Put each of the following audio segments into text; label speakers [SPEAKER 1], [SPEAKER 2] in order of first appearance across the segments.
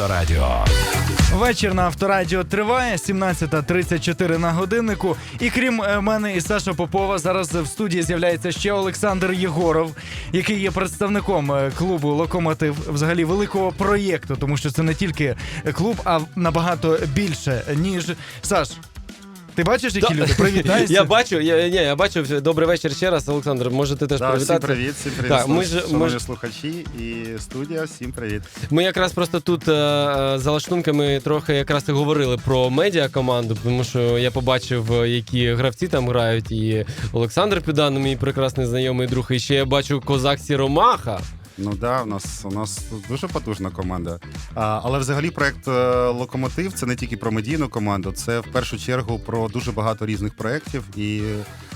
[SPEAKER 1] Авторадіо.
[SPEAKER 2] Вечір на авторадіо триває 17.34 на годиннику. І крім е, мене і Саша Попова, зараз в студії з'являється ще Олександр Єгоров, який є представником е, клубу Локомотив, взагалі великого проєкту, тому що це не тільки клуб, а набагато більше ніж Саш. Ти бачиш, які люди? Привітайся.
[SPEAKER 3] Я бачу, я, ні, я бачу. Добрий вечір ще раз, Олександр. Можете теж
[SPEAKER 4] Да, всім
[SPEAKER 3] привітати.
[SPEAKER 4] привіт, всім привіт,
[SPEAKER 3] Так, ми ж- ми ж-
[SPEAKER 4] слухачі і студія, всім привіт.
[SPEAKER 3] Ми якраз просто тут е, е, за лаштунками трохи якраз і говорили про медіа команду, тому що я побачив, е, які гравці там грають, і Олександр Підан, мій прекрасний знайомий друг, і ще я бачу козак Сіромаха.
[SPEAKER 4] Ну да, у нас у нас дуже потужна команда. А, але взагалі проект е, Локомотив це не тільки про медійну команду, це в першу чергу про дуже багато різних проєктів. І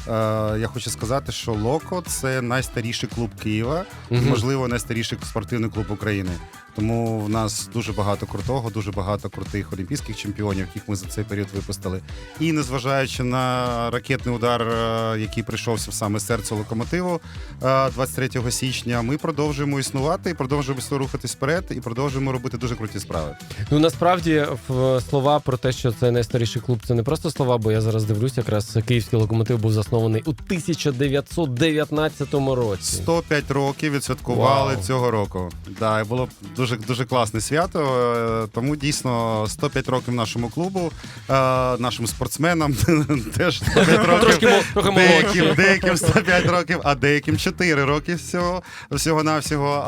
[SPEAKER 4] е, я хочу сказати, що Локо це найстаріший клуб Києва і, можливо, найстаріший спортивний клуб України. Тому в нас дуже багато крутого, дуже багато крутих олімпійських чемпіонів, яких ми за цей період випустили. І незважаючи на ракетний удар, е, який прийшовся в саме серце локомотиву е, 23 січня, ми продовжуємо існувати і продовжуємо рухатись вперед, і продовжуємо робити дуже круті справи.
[SPEAKER 3] Ну насправді в слова про те, що це найстаріший клуб, це не просто слова, бо я зараз дивлюсь, якраз київський локомотив був заснований у 1919 році.
[SPEAKER 4] 105 років відсвяткували
[SPEAKER 3] Вау.
[SPEAKER 4] цього року. Да, і було дуже дуже класне свято. е, Тому дійсно 105 років нашому клубу, е, нашим спортсменам теж 105 років. Деяким, деяким 105 років, а деяким 4 роки всього, всього навсього.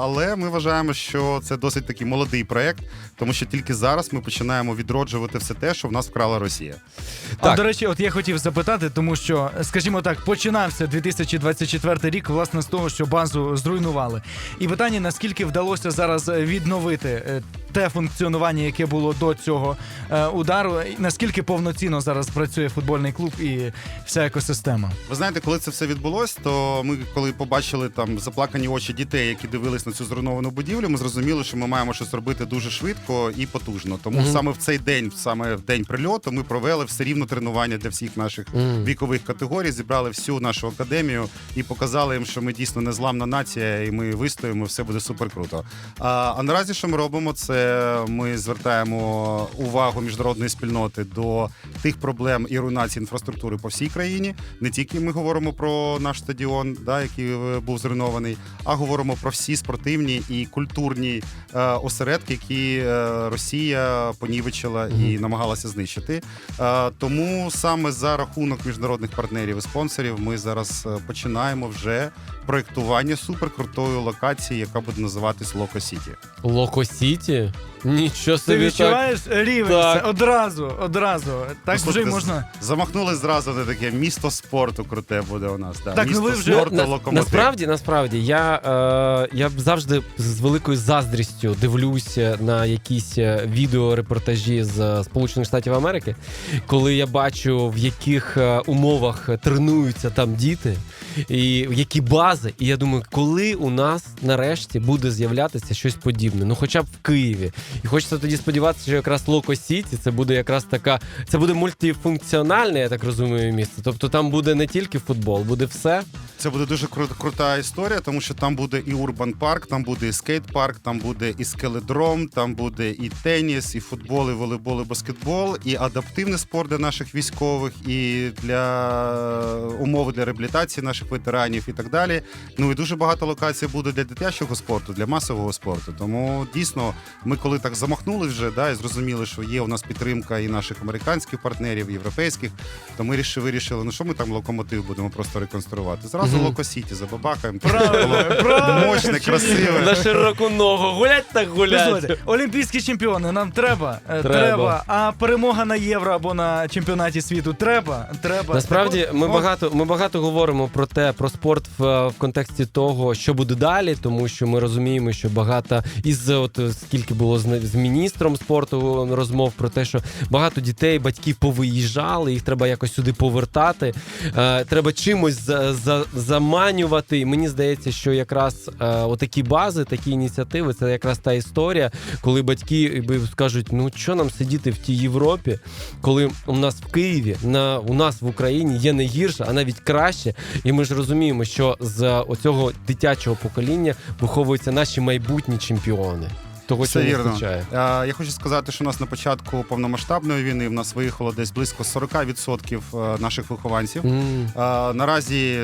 [SPEAKER 4] Але ми вважаємо, що це досить такий молодий проект, тому що тільки зараз ми починаємо відроджувати все те, що в нас вкрала Росія.
[SPEAKER 2] А до речі, от я хотів запитати, тому що, скажімо так, починався 2024 рік, власне, з того, що базу зруйнували. І питання: наскільки вдалося зараз відновити е, те функціонування, яке було до цього е, удару, і наскільки повноцінно зараз працює футбольний клуб і вся екосистема?
[SPEAKER 4] Ви знаєте, коли це все відбулось, то ми, коли побачили там заплакані очі дітей, які дивились на цю зруйновану будівлю, ми зрозуміли, що ми маємо щось робити дуже швидко і потужно. Тому
[SPEAKER 3] Мгм.
[SPEAKER 4] саме в цей день, саме в день прильоту, ми провели все рівно тренування для всіх наших
[SPEAKER 3] Мгм.
[SPEAKER 4] вікових категорій, зібрали всю нашу академію і показали їм, що ми дійсно незламна нація, і ми вистоїмо, все буде супер круто. А, а наразі, що ми робимо, це ми звертаємо увагу міжнародної спільноти до тих проблем і руйнації інфраструктури по всій країні. Не тільки ми говоримо про наш стадіон, да, який е, був зруйнований, а говоримо про всі спортивні і культурні е, осередки, які е, Росія понівечила і намагалася знищити. Е, тому саме за рахунок міжнародних партнерів і спонсорів ми зараз е, починаємо вже проєктування суперкрутої локації, яка буде називатись Локо Сіті.
[SPEAKER 3] Локо Сіті? Нічого
[SPEAKER 2] Ти
[SPEAKER 3] собі так.
[SPEAKER 2] відчуваєш рівень
[SPEAKER 3] Так.
[SPEAKER 2] Це одразу, одразу. Так
[SPEAKER 4] Ну,
[SPEAKER 2] вже й можна.
[SPEAKER 4] Замахнулись зразу на таке місто спорту круте буде у нас. Да.
[SPEAKER 2] Так, ну
[SPEAKER 4] місто
[SPEAKER 2] ви вже-
[SPEAKER 4] спорту
[SPEAKER 3] На-
[SPEAKER 4] локомотив.
[SPEAKER 3] насправді, насправді, я, е, я б завжди з великою заздрістю дивлюся на якісь е, відеорепортажі з е, Сполучених Штатів Америки, коли я бачу, в яких е, умовах тренуються там діти, і які бази. І я думаю, коли у нас нарешті буде з'являтися щось подібне, ну хоча б в Києві. І хочеться тоді сподіватися, що якраз Локо Сіті це буде якраз така, це буде мультифункціональне, я так розумію, місце. Тобто там буде не тільки футбол, буде все.
[SPEAKER 4] Це буде дуже кру- крута історія, тому що там буде і урбан парк, там буде і скейт-парк, там буде і скеледром, там буде і теніс, і футбол, і волейбол, і баскетбол, і адаптивний спорт для наших військових, і для умови для реабілітації наших ветеранів, і так далі. Ну і дуже багато локацій буде для дитячого спорту, для масового спорту. Тому дійсно, ми коли так замахнули вже, да, і зрозуміли, що є у нас підтримка і наших американських партнерів, і європейських, то ми рішили, вирішили, ну що ми там локомотив будемо просто реконструювати. Зразу
[SPEAKER 3] Мгм.
[SPEAKER 4] Локо Сіті забабахаємо.
[SPEAKER 2] Правильно, правильно.
[SPEAKER 4] Мощне, красиве.
[SPEAKER 3] На широку ногу. Гулять так гулять.
[SPEAKER 2] Олімпійські чемпіони нам треба. Е,
[SPEAKER 3] Треба.
[SPEAKER 2] треба. А перемога на євро або на чемпіонаті світу треба. Треба.
[SPEAKER 3] Насправді
[SPEAKER 2] Так от,
[SPEAKER 3] ми
[SPEAKER 2] от,
[SPEAKER 3] багато ми багато говоримо про те, про спорт в, в контексті того, що буде далі, тому що ми розуміємо, що багато із от скільки було з, міністром спорту розмов про те, що багато дітей, батьків повиїжджали, їх треба якось сюди повертати. Е, треба чимось за, за, заманювати. І мені здається, що якраз е, отакі бази, такі ініціативи, це якраз та історія, коли батьки скажуть: ну що нам сидіти в тій Європі, коли у нас в Києві, на у нас в Україні є не гірше, а навіть краще. І ми ж розуміємо, що з оцього дитячого покоління виховуються наші майбутні чемпіони. Того,
[SPEAKER 4] Все
[SPEAKER 3] що
[SPEAKER 4] вірно.
[SPEAKER 3] вистачає.
[SPEAKER 4] Е, Я хочу сказати, що у нас на початку повномасштабної війни в нас виїхало десь близько 40% е, наших вихованців. Е, Наразі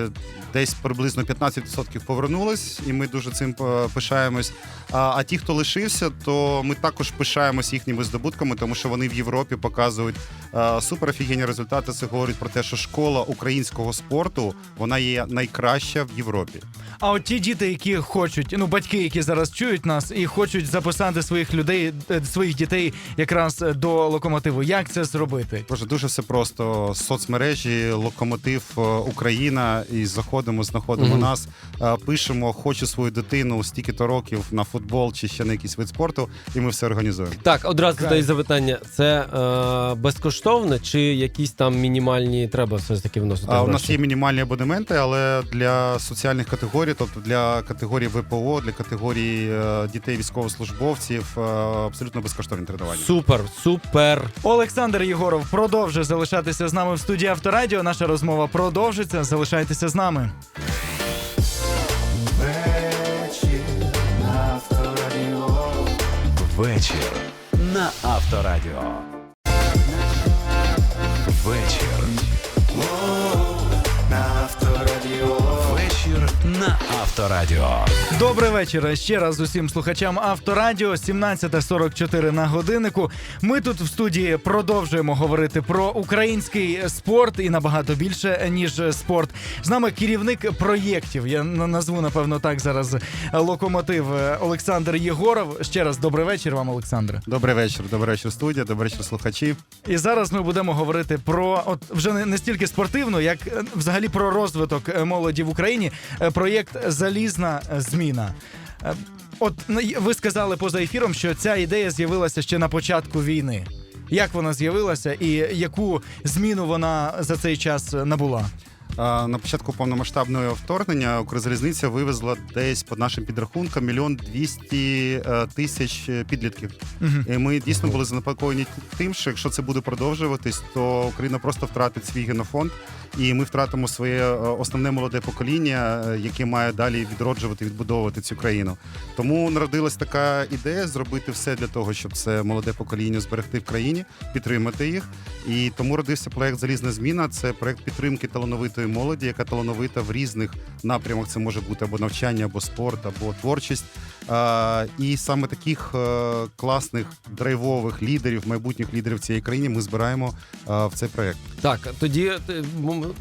[SPEAKER 4] десь приблизно 15% повернулись, і ми дуже цим е, пишаємось. А, а ті, хто лишився, то ми також пишаємось їхніми здобутками, тому що вони в Європі показують е, супер офігенні результати. Це говорить про те, що школа українського спорту вона є найкраща в Європі.
[SPEAKER 2] А от ті діти, які хочуть, ну батьки, які зараз чують нас і хочуть записати своїх людей, е, своїх дітей якраз е, до локомотиву. Як це зробити?
[SPEAKER 4] Боже, дуже все просто. Соцмережі, локомотив е, Україна, і заходимо, знаходимо
[SPEAKER 3] Мгм.
[SPEAKER 4] нас, е, пишемо, хочу свою дитину стільки-то років на футбол чи ще на якийсь вид спорту, і ми все організуємо.
[SPEAKER 3] Так, одразу задаю запитання: це е, безкоштовно чи якісь там мінімальні треба все ж таки вносити?
[SPEAKER 4] А, у нас є мінімальні абонементи, але для соціальних категорій, тобто для категорії ВПО, для категорії е, дітей військовослужбовців, е, абсолютно безкоштовні тренування.
[SPEAKER 3] Супер, супер.
[SPEAKER 2] Олександр Єгоров продовжує залишатися з нами в студії Авторадіо. Наша розмова продовжиться. Залишайтеся з нами.
[SPEAKER 1] Вечір на Авторадіо. Вечір. На на Авторадіо.
[SPEAKER 2] Добрий вечір ще раз усім слухачам Авторадіо. 17.44 на годиннику. Ми тут в студії продовжуємо говорити про український спорт і набагато більше ніж спорт. З нами керівник проєктів. Я на- назву напевно так зараз локомотив е, Олександр Єгоров. Ще раз добрий вечір вам, Олександре.
[SPEAKER 4] Добрий вечір, добрий вечір, студія, добрий вечір, слухачі.
[SPEAKER 2] І зараз ми будемо говорити про от вже не, не стільки спортивну, як е, взагалі про розвиток е, молоді в Україні. Проєкт Залізна зміна. Е, От ну, ви сказали поза ефіром, що ця ідея з'явилася ще на початку війни. Як вона з'явилася і яку зміну вона за цей час набула?
[SPEAKER 4] На початку повномасштабного вторгнення Укрзалізниця вивезла десь по нашим підрахункам мільйон двісті е, тисяч е, підлітків.
[SPEAKER 2] Мгм.
[SPEAKER 4] І ми дійсно були занепокоєні тим, що якщо це буде продовжуватись, то Україна просто втратить свій генофонд, і ми втратимо своє е, основне молоде покоління, яке має далі відроджувати, відбудовувати цю країну. Тому народилась така ідея зробити все для того, щоб це молоде покоління зберегти в країні, підтримати їх. І тому родився проект Залізна зміна. Це проект підтримки талановитої молоді, яка талановита в різних напрямах. Це може бути або навчання, або спорт, або творчість. І саме таких е, класних драйвових лідерів, майбутніх лідерів цієї країни ми збираємо е, в цей проект.
[SPEAKER 3] Так, тоді е,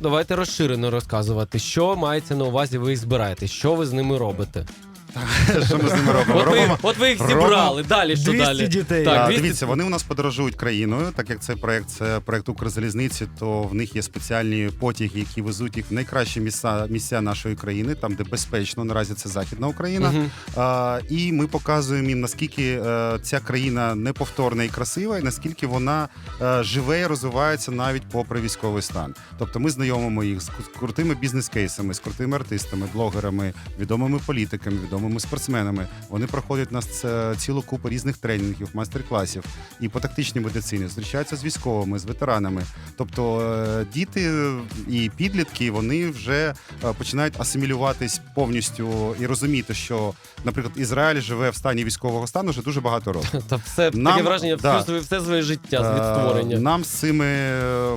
[SPEAKER 3] давайте розширено розказувати, що мається на увазі, ви збираєте, що ви з ними робите.
[SPEAKER 4] Що ми з ними робимо?
[SPEAKER 3] От ви,
[SPEAKER 4] робимо
[SPEAKER 3] от ви їх
[SPEAKER 4] робимо
[SPEAKER 3] зібрали. Далі що
[SPEAKER 2] 200
[SPEAKER 3] далі?
[SPEAKER 2] дітей.
[SPEAKER 3] Так,
[SPEAKER 4] А,
[SPEAKER 3] 200
[SPEAKER 4] Дивіться, вони у нас подорожують країною, так як цей проект це проект Укрзалізниці, то в них є спеціальні потяги, які везуть їх в найкращі місця, місця нашої країни, там де безпечно. Наразі це Західна Україна.
[SPEAKER 3] Мгм.
[SPEAKER 4] А, і ми показуємо їм, наскільки е, ця країна неповторна і красива, і наскільки вона е, живе і розвивається навіть попри військовий стан. Тобто ми знайомимо їх з крутими бізнес-кейсами, з крутими артистами, блогерами, відомими політиками, відомими спортсменами. Вони проходять у нас цілу купу різних тренінгів, майстер-класів і по тактичній медицині, зустрічаються з військовими, з ветеранами. Тобто е, діти і підлітки вони вже е, починають асимілюватись повністю і розуміти, що, наприклад, Ізраїль живе в стані військового стану вже дуже багато років.
[SPEAKER 3] Та все
[SPEAKER 4] Нам-
[SPEAKER 3] таке враження,
[SPEAKER 4] да.
[SPEAKER 3] все, своє- життя з
[SPEAKER 4] Е,
[SPEAKER 3] відтворення.
[SPEAKER 4] Нам з цими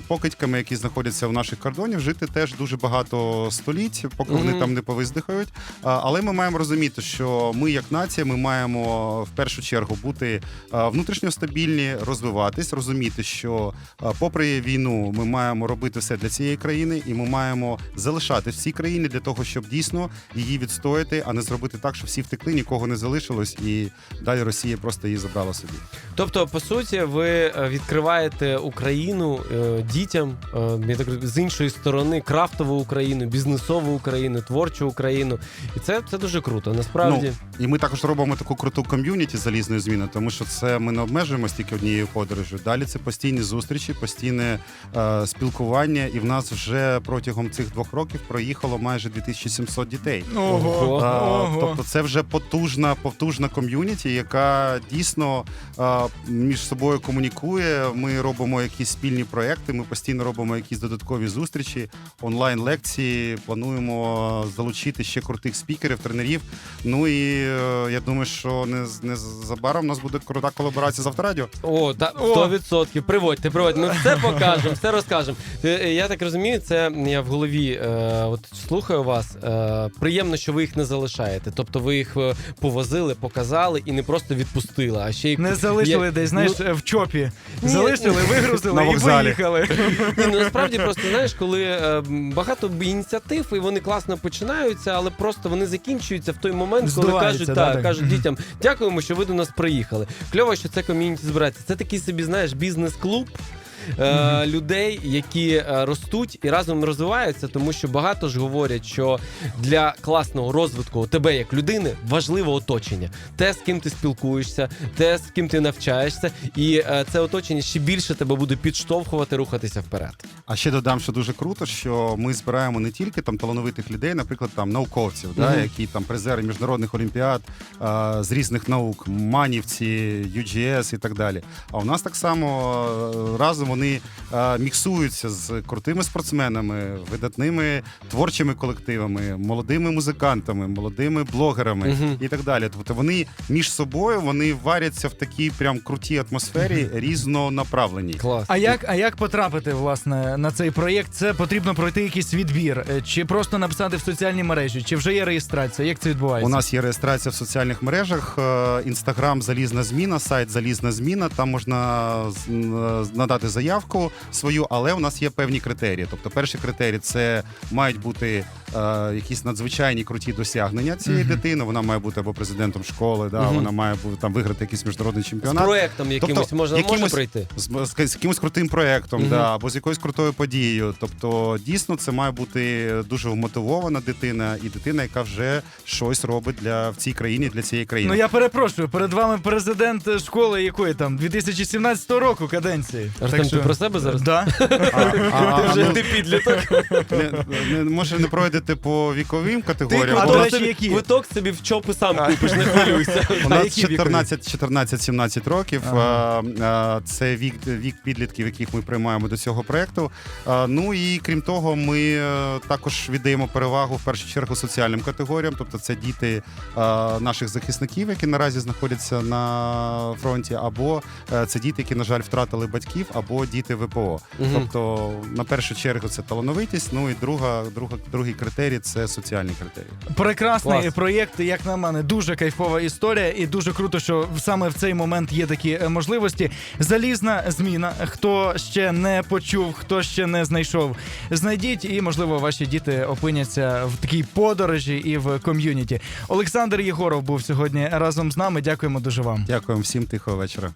[SPEAKER 4] покидьками, які знаходяться в наших кордонів, жити теж дуже багато століть, поки вони там не повиздихають. Але ми маємо розуміти, що ми, як нація, ми маємо в першу чергу бути внутрішньо стабільні, розвиватись, розуміти, що попри війну ми маємо робити все для цієї країни, і ми маємо залишати в цій країні для того, щоб дійсно її відстояти, а не зробити так, що всі втекли, нікого не залишилось, і далі Росія просто її забрала собі.
[SPEAKER 3] Тобто, по суті, ви е, відкриваєте Україну е, дітям е, я так з іншої сторони, крафтову Україну, бізнесову Україну, творчу Україну. І це, це дуже круто. Насправді.
[SPEAKER 4] І ми також робимо таку круту ком'юніті залізної зміни, тому що це ми не обмежуємося тільки однією подорожю. Далі це постійні зустрічі, постійне е, спілкування. І в нас вже протягом цих двох років проїхало майже 2700 дітей.
[SPEAKER 3] Ого.
[SPEAKER 4] А,
[SPEAKER 2] ого.
[SPEAKER 4] Тобто це вже потужна, потужна ком'юніті, яка дійсно а, між собою комунікує. Ми робимо якісь спільні проекти, ми постійно робимо якісь додаткові зустрічі, онлайн-лекції. Плануємо залучити ще крутих спікерів, тренерів. Ну і е, я думаю, що не незабаром у нас буде крута колаборація з авторадіо.
[SPEAKER 3] О, та
[SPEAKER 2] О!
[SPEAKER 3] 100%. Приводьте, приводьте. Ми все покажемо, все розкажемо. Е, е, Я так розумію, це я в голові е, от слухаю вас. Е, приємно, що ви їх не залишаєте. Тобто ви їх е, повозили, показали і не просто відпустили, а ще й
[SPEAKER 2] Не залишили
[SPEAKER 3] Я-
[SPEAKER 2] десь, знаєш,
[SPEAKER 3] ну,
[SPEAKER 2] в чопі.
[SPEAKER 3] Ні,
[SPEAKER 2] залишили,
[SPEAKER 3] ні.
[SPEAKER 2] вигрузили
[SPEAKER 4] На
[SPEAKER 2] і
[SPEAKER 4] вокзалі.
[SPEAKER 2] поїхали.
[SPEAKER 3] Ні, ну насправді просто знаєш, коли е, м, багато б ініціатив, і вони класно починаються, але просто вони закінчуються в той момент, коли кажуть,
[SPEAKER 2] да,
[SPEAKER 3] так,
[SPEAKER 2] так.
[SPEAKER 3] кажуть дітям, дякуємо, що ви до нас приїхали. Кльово, що це ком'юніті збирається. Це такий собі, знаєш, бізнес-клуб. Е, людей, які е, ростуть і разом розвиваються, тому що багато ж говорять, що для класного розвитку тебе як людини важливо оточення, те, з ким ти спілкуєшся, те, з ким ти навчаєшся, і е, це оточення ще більше тебе буде підштовхувати рухатися вперед.
[SPEAKER 4] А ще додам, що дуже круто, що ми збираємо не тільки там талановитих людей, наприклад, там науковців, да,
[SPEAKER 3] Мгм.
[SPEAKER 4] які там призери міжнародних олімпіад а, з різних наук, манівці, UGS і так далі. А у нас так само е, разом вони а, міксуються з крутими спортсменами, видатними творчими колективами, молодими музикантами, молодими блогерами
[SPEAKER 3] Мгм.
[SPEAKER 4] і так далі. Тобто вони між собою вони варяться в такій прям крутій атмосфері різнонаправленій.
[SPEAKER 3] Клас.
[SPEAKER 2] А як, а як потрапити власне на цей проєкт? Це потрібно пройти якийсь відбір, Е, чи просто написати в соціальній мережі, чи вже є реєстрація? Як це відбувається?
[SPEAKER 4] У нас є реєстрація в соціальних мережах. Інстаграм Залізна зміна, сайт Залізна зміна. Там можна надати заявку свою, але у нас є певні критерії. Тобто, перший критерій це мають бути е, якісь надзвичайні круті досягнення цієї
[SPEAKER 2] Мгм.
[SPEAKER 4] дитини. Вона має бути або президентом школи, да,
[SPEAKER 3] Мгм.
[SPEAKER 4] вона має бути там виграти якийсь міжнародний
[SPEAKER 3] З
[SPEAKER 4] чемпіонат.
[SPEAKER 3] проектом якимось
[SPEAKER 4] Тобто,
[SPEAKER 3] можна, може
[SPEAKER 4] якимось-
[SPEAKER 3] прийти.
[SPEAKER 4] З, з, з якимось крутим проєктом,
[SPEAKER 3] Мгм.
[SPEAKER 4] да, або з якоюсь крутою подією. Тобто, дійсно, це має бути дуже вмотивована дитина і дитина, яка вже щось робить для в цій країні, для цієї країни.
[SPEAKER 2] Ну я перепрошую, перед вами президент школи якої там 2017 року каденції.
[SPEAKER 3] Артем, ти про себе зараз?
[SPEAKER 2] Да.
[SPEAKER 4] А, а, а,
[SPEAKER 3] Вже
[SPEAKER 4] ну,
[SPEAKER 3] ти підліток.
[SPEAKER 4] не, не, може не пройдете по віковим категоріям.
[SPEAKER 2] а
[SPEAKER 4] бо
[SPEAKER 2] до речі, які?
[SPEAKER 3] Квиток собі в чопи сам купиш, не хвилюйся.
[SPEAKER 4] У нас
[SPEAKER 2] які вікові?
[SPEAKER 4] 14, 14-17 років.
[SPEAKER 2] Ага.
[SPEAKER 4] А, а, Це вік, вік підлітків, яких ми приймаємо до цього проекту. А, Ну і крім того, ми е, також віддаємо перевагу в першу чергу соціальним категоріям. Тобто, це діти а, наших захисників, які наразі знаходяться на фронті, або е, це діти, які, на жаль, втратили батьків, або діти ВПО.
[SPEAKER 3] Мгм.
[SPEAKER 4] Тобто, на першу чергу, це талановитість. Ну і друга, друга, другий критерій це соціальні критерії.
[SPEAKER 2] Прекрасний
[SPEAKER 3] Клас.
[SPEAKER 2] проєкт, як на мене, дуже кайфова історія, і дуже круто, що саме в цей момент є такі е, можливості. Залізна зміна. Хто ще не почув, хто ще не знайшов, знайдіть, і можливо ваші діти опиняться в такій подорожі і в ком'юніті. Олександр Єгоров був сьогодні разом з нами. Дякуємо дуже вам.
[SPEAKER 4] Дякуємо всім тихого вечора.